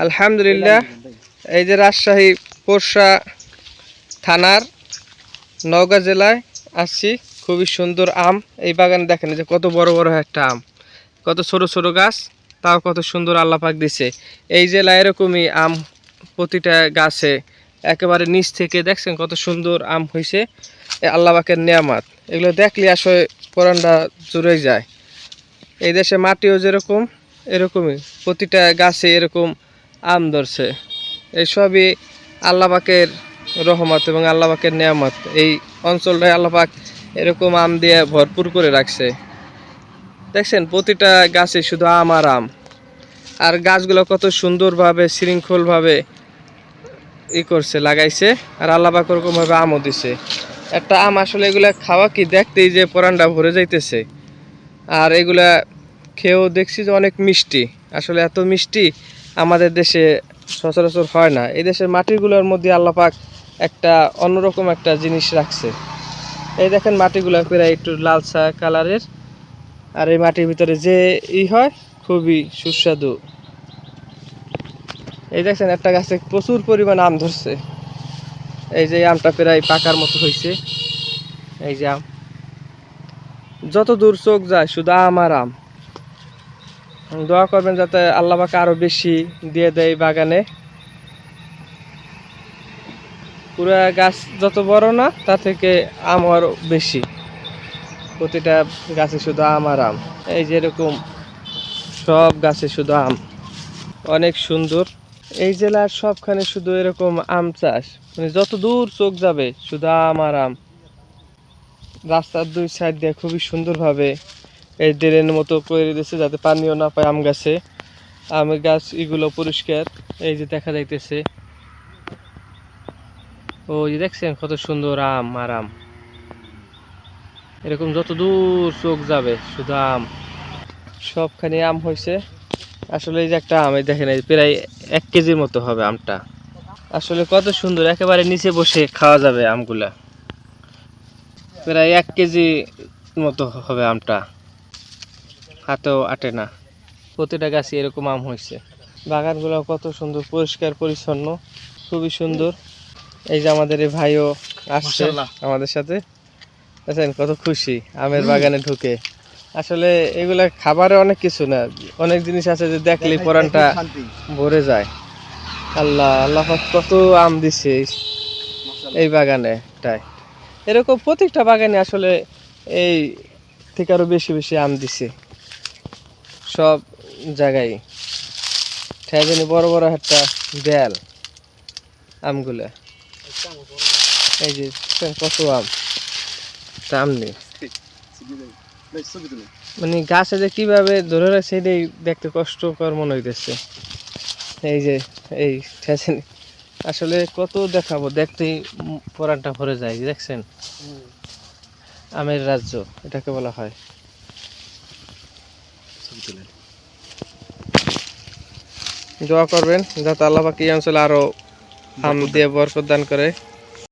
আলহামদুলিল্লাহ। এই যে রাজশাহী পোরশা থানার নওগাঁ জেলায় আসছি খুবই সুন্দর আম। এই বাগানে দেখেন যে কত বড় বড় একটা আম। কত ছোট ছোট গাছ, তাও কত সুন্দর আল্লাহ পাক দিছে। এই জেলায় এরকমই আম প্রতিটা গাছে একেবারে নিচ থেকে দেখছেন কত সুন্দর আম হয়েছে এ আল্লাহ পাকের নিয়ামাত। এগুলো দেখলে আসলে পরানটা জুড়ে যায়। এই দেশে মাটিও যেরকম, এরকমই। প্রতিটা গাছে এরকম আম ধরছে। এই সবই আল্লাপাকের রহমত এবং আল্লাপাকের নিয়ামত। এই অঞ্চলটায় আল্লাপাক এরকম আম দিয়ে ভরপুর করে রাখছে। দেখছেন, প্রতিটা গাছে শুধু আম আর আম। আর গাছগুলো কত সুন্দরভাবে, শৃঙ্খলভাবে ই করছে, লাগাইছে। আর আল্লাপাক ওরকমভাবে আমও দিছে। একটা আম আসলে এগুলা খাওয়া কি দেখতেই যে পরানটা ভরে যাইতেছে। আর এগুলা খেয়েও দেখছি যে অনেক মিষ্টি। আসলে এত মিষ্টি আমাদের দেশে সচরাচর হয় না। এই দেশের মাটিগুলোর মধ্যে আল্লাপাক একটা অন্যরকম একটা জিনিস রাখছে। এই দেখেন মাটিগুলো প্রায় একটু লালচা কালারের। আর এই মাটির ভিতরে যে ই হয়, খুবই সুস্বাদু। এই দেখছেন একটা গাছে প্রচুর পরিমাণ আম ধরছে। এই যে আমটা প্রায় পাকার মতো হয়েছে এই যে আম। যত দূর চোখ যায়, শুধু আম আর আম। দোয়া করবেন যাতে আল্লাহ পাকে আরও বেশি দিয়ে দেয় বাগানে। পুরা গাছ যত বড় না, তা থেকে আম আরও বেশি। প্রতিটা গাছে শুধু আম আর আম। এই যেরকম সব গাছে শুধু আম। অনেক সুন্দর। এই জেলার সবখানে শুধু এরকম আম চাষ। মানে যত দূর চোখ যাবে, শুধু আম আর আম। রাস্তার দুই সাইড দিয়ে খুবই সুন্দরভাবে এই ড্রেনের মতো করে দিয়েছে যাতে পানিও না পায় আম গাছে। আমের গাছ এগুলো পরিষ্কার। এই যে দেখা যাইতেছে। ও যে দেখছেন কত সুন্দর আম আর আম। এরকম যত দূর চোখ যাবে শুধু আম। সবখানে আম হয়েছে আসলে এই যে একটা আম, এই দেখেন প্রায় এক কেজির মতো হবে আমটা। আসলে কত সুন্দর, একেবারে নিচে বসে খাওয়া যাবে আমগুলা। প্রায় এক কেজি মতো হবে আমটা। হাতেও আটে না। প্রতিটা গাছে এরকম আম হয়েছে বাগানগুলো কত সুন্দর পরিষ্কার পরিচ্ছন্ন খুবই সুন্দর। এই যে আমাদের এই ভাইও আসছে আমাদের সাথে। দেখেন কত খুশি আমের বাগানে ঢুকে। আসলে এগুলা খাবারে অনেক কিছু না অনেক জিনিস আছে যে দেখলে পরানটা ভরে যায়। আল্লাহ আল্লাহ কত আম দিছে এই- এই বাগানে তাই এরকম প্রত্যেকটা বাগানে আসলে এই থেকে আরও বেশি বেশি আম দিছে। সব জায়গায়। ঠেজানি বড় বড় একটা দেয়াল আমগুলা। এই যে কত আম। আম নেই। মানে গাছে যে কীভাবে ধরে রাখছে সেটাই দেখতে কষ্টকর মনে হইতেছে। এই যে এই ঠেসানি আসলে কত দেখাবো দেখতেই পরানটা ভরে যায় দেখছেন? আমের রাজ্য এটাকে বলা হয়। দোয়া করবেন যাতে আল্লাহ পাক এই অঞ্চলে আরও হাম দিয়ে বরকত দান করে।